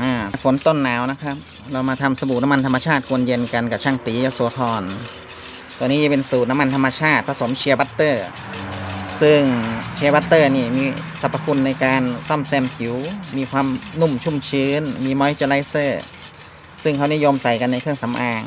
อ่าฝนต้นหนาวนะครับ เรามาทำสบู่น้ำมันธรรมชาติกวนเย็นกันกับช่างตียโสธรตัวนี้จะเป็นสูตรน้ำมันธรรมชาติผสมเชียร์บัตเตอร์ ซึ่งเชียร์บัตเตอร์นี่มีสรรพคุณในการซ่อมแซมผิว มีความนุ่มชุ่มชื้น มีมอยเจอไรเซอร์ ซึ่งเขานิยมใส่กันในเครื่องสำอาง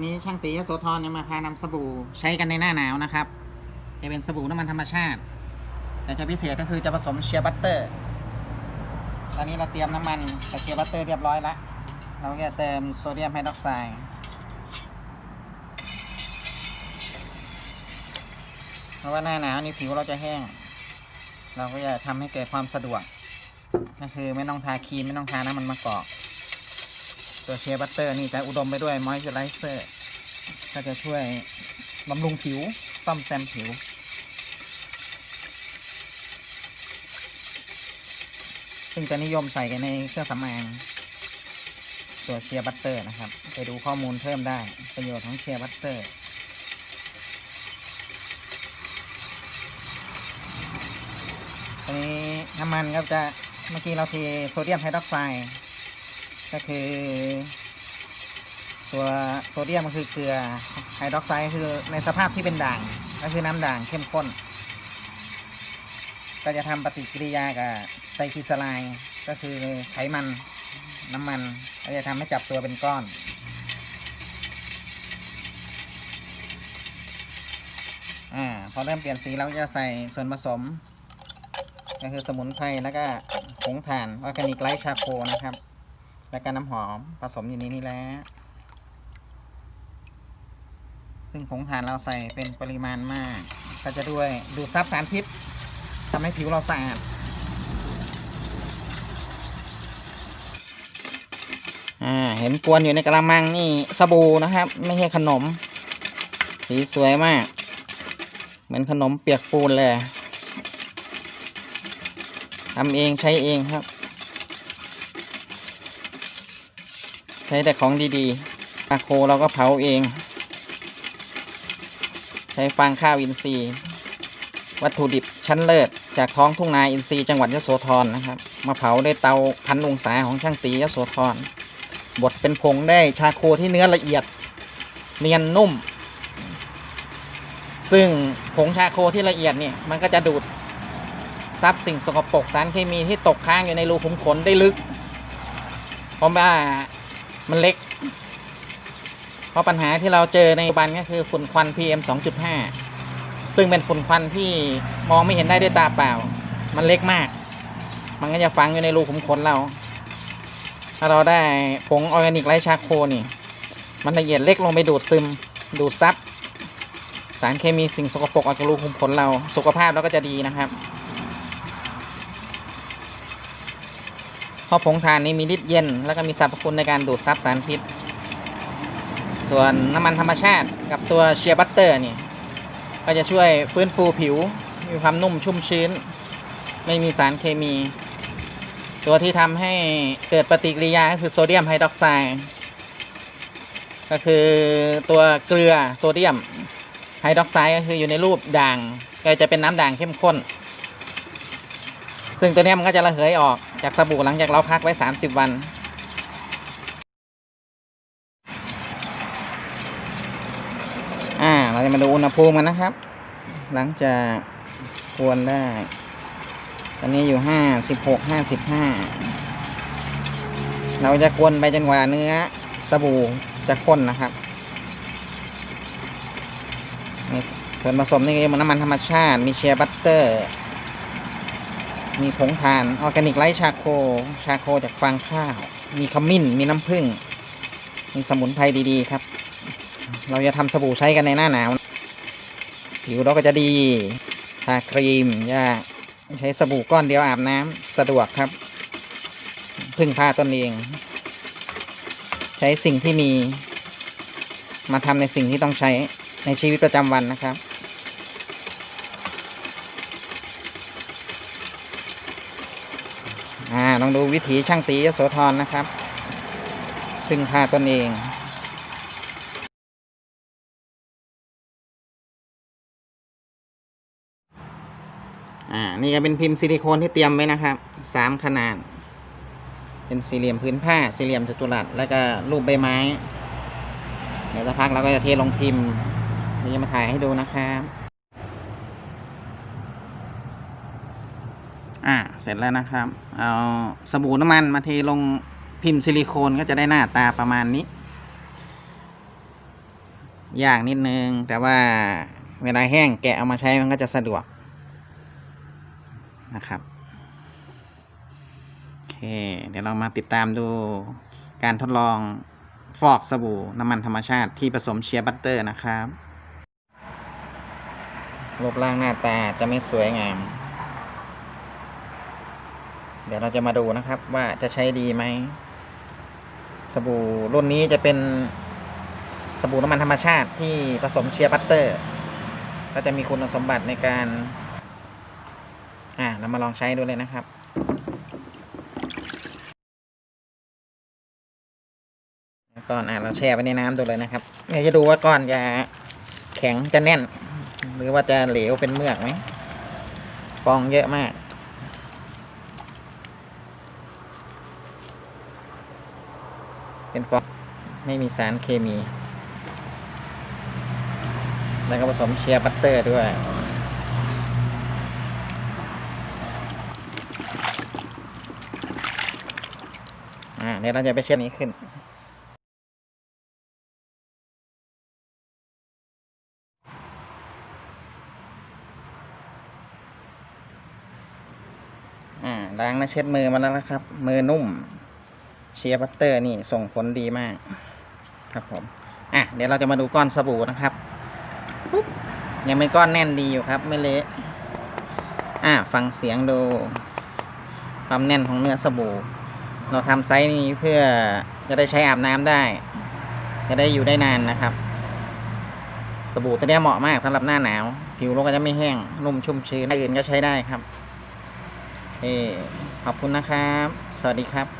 วันนี้ช่างตียโสธรจะมาพานำสบู่ใช้กันในหน้าหนาวนะครับ จะเป็นสบู่น้ำมันธรรมชาติ แต่จะพิเศษก็คือจะผสมเชียร์บัตเตอร์ ตอนนี้เราเตรียมน้ำมันกับเชียร์บัตเตอร์เรียบร้อยแล้ว เราก็จะเติมโซเดียมไฮดรอกไซด์เพราะว่าหน้าหนาวนี่ผิวเราจะแห้ง เราก็จะทำให้เกิดความสะดวก ก็คือไม่ต้องทาครีมไม่ต้องทาน้ำมันมะกอกตัวเชียร์บัตเตอร์นี่จะอุดมไปด้วยมอยเจอไรเซอร์ ก็จะช่วยบำรุงผิวซ่อมแซมผิว ซึ่งจะนิยมใส่กันในเครื่องสำอางตัวเชียร์บัตเตอร์นะครับ ไปดูข้อมูลเพิ่มได้ ประโยชน์ของเชียร์บัตเตอร์ทีนี้น้ำมันก็จะเมื่อกี้เราเทโซเดียมไฮดรอกไซด์ก็คือ ตัวโซเดียมก็คือเกลือไฮดรอกไซด์คือในสภาพที่เป็นด่าง ก็คือน้ำด่างเข้มข้น ก็จะทำปฏิกิริยากับไซคลิสไลน์ก็คือไขมันน้ำมัน ก็จะทำให้จับตัวเป็นก้อนอ่าพอเริ่มเปลี่ยนสีเราก็จะใส่ส่วนผสม ก็คือสมุนไพรแล้วก็ผงถ่านออร์แกนิกไลท์ชาโคนะครับ แล้วก็น้ำหอมผสมอยู่ในนี้แล้ว ซึ่งผงถ่านเราใส่เป็นปริมาณมาก ก็จะด้วยดูดซับสารพิษทำให้ผิวเราสะอาดอ่าเห็นกวนอยู่ในกระมังนี่สบู่นะครับ ไม่ใช่ขนม สีสวยมาก เหมือนขนมเปียกปูนเลยทำเองใช้เองครับ ใช้แต่ของดีๆปลาโคเราก็เผาเอง ใช้ฟางข้าวอินทรีย์ วัตถุดิบชั้นเลิศจากท้องทุ่งนาอินทรีย์จังหวัดยโสธรนะครับมาเผาด้วยเตาพันองศาของช่างตียโสธรบดเป็นผงได้ชาโคที่เนื้อละเอียด เนียนนุ่ม ซึ่งผงชาโคที่ละเอียดเนี่ยมันก็จะดูดซับสิ่งสกปรกสารเคมีที่ตกค้างอยู่ในรูขุมขนได้ลึก เพราะว่ามันเล็ก ราะปัญหาที่เราเจอในปัจจุบันก็คือฝุ่นควัน PM 2.5 ซึ่งเป็นฝุ่นควันที่มองไม่เห็นได้ด้วยตาเปล่า มันเล็กมาก มันก็จะฝังอยู่ในรูขุมขนเรา ถ้าเราได้ผงออร์แกนิกไลท์ชาโคนี่ มันละเอียดเล็กลงไปดูดซึม ดูดซับสารเคมีสิ่งสกปรกออกจากรูขุมขนเรา สุขภาพเราก็จะดีนะครับเพราะผงถ่านนี้มีฤทธิ์เย็น แล้วก็มีสรรพคุณในการดูดซับสารพิษ ส่วนน้ำมันธรรมชาติกับตัวเชียร์บัตเตอร์นี่ ก็จะช่วยฟื้นฟูผิว มีความนุ่มชุ่มชื้น ไม่มีสารเคมี ตัวที่ทำให้เกิดปฏิกิริยาก็คือโซเดียมไฮดรอกไซด์ก็คือตัวเกลือโซเดียมไฮดรอกไซด์ก็คืออยู่ในรูปด่างก็จะเป็นน้ำด่างเข้มข้น ซึ่งตัวนี้มันก็จะระเหยออกจากสบู่หลังจากเราพักไว้ 30 วัน อ่า เราจะมาดูอุณหภูมิกันนะครับ หลังจากกวนได้ ตอนนี้อยู่ห้าสิบหกห้าสิบห้าเราจะกวนไปจนกว่าเนื้อสบู่จะข้นนะครับนี่ส่วนผสมนี่ก็จะมีน้ำมันธรรมชาติ มีเชียร์บัตเตอร์ มีผงถ่าน ออร์แกนิกไลท์ชาโค ชาโคจากฟางข้าว มีขมิ้น มีน้ำผึ้ง มีสมุนไพรดีๆครับ เราจะทำสบู่ใช้กันในหน้าหนาว ผิวเราก็จะดี ทาครีมยาใช้สบู่ก้อนเดียวอาบน้ำสะดวกครับ พึ่งพาตนเอง ใช้สิ่งที่มี มาทำในสิ่งที่ต้องใช้ในชีวิตประจำวันนะครับอ่าลองดูวิถีช่างตียโสธรนะครับ พึ่งพาตนเอง อ่า นี่ก็เป็นพิมพ์ซิลิโคนที่เตรียมไว้นะครับสามขนาด เป็นสี่เหลี่ยมพื้นผ้า สี่เหลี่ยมจัตุรัส แล้วก็รูปใบไม้ เดี๋ยวสักพักเราก็จะเทลงพิมพ์ นี่จะมาถ่ายให้ดูนะครับ อ่า เสร็จแล้วนะครับ เอาสบู่น้ำมันมาเทลงพิมพ์ซิลิโคนก็จะได้หน้าตาประมาณนี้ ยากนิดนึง แต่ว่าเวลาแห้งแกะเอามาใช้มันก็จะสะดวก นะครับโอเค เดี๋ยวเรามาติดตามดูการทดลองฟอกสบู่น้ำมันธรรมชาติที่ผสมเชียร์บัตเตอร์นะครับรูปร่างหน้าตาจะไม่สวยงาม เดี๋ยวเราจะมาดูนะครับว่าจะใช้ดีไหม สบู่รุ่นนี้จะเป็นสบู่น้ำมันธรรมชาติที่ผสมเชียร์บัตเตอร์ ก็จะมีคุณสมบัติในการ อ่าเรามาลองใช้ดูเลยนะครับก่อนอะเราแช่ไว้ในน้ำดูเลยนะครับเดี๋ยวจะดูว่าก้อนจะแข็งจะแน่น หรือว่าจะเหลวเป็นเมือกไหมฟองเยอะมากเป็นฟองไม่มีสารเคมี แล้วก็ผสมเชียร์บัตเตอร์ด้วย อ่าเดี๋ยวเราจะไปเช็ดนี้ขึ้น อ่าล้างและเช็ดมือมาแล้วนะครับ มือนุ่ม เชียร์บัตเตอร์นี่ส่งผลดีมาก ครับผม อะเดี๋ยวเราจะมาดูก้อนสบู่นะครับปุ๊บยังเป็นก้อนแน่นดีอยู่ครับ ไม่เละอะฟังเสียงดู ความแน่นของเนื้อสบู่ เราทำไซส์นี้เพื่อจะได้ใช้อาบน้ำได้ จะได้อยู่ได้นานนะครับ สบู่ตัวนี้เหมาะมากสำหรับหน้าหนาว ผิวเราก็จะไม่แห้ง นุ่มชุ่มชื้นอื่นก็ใช้ได้ครับเอขอบคุณนะครับ สวัสดีครับ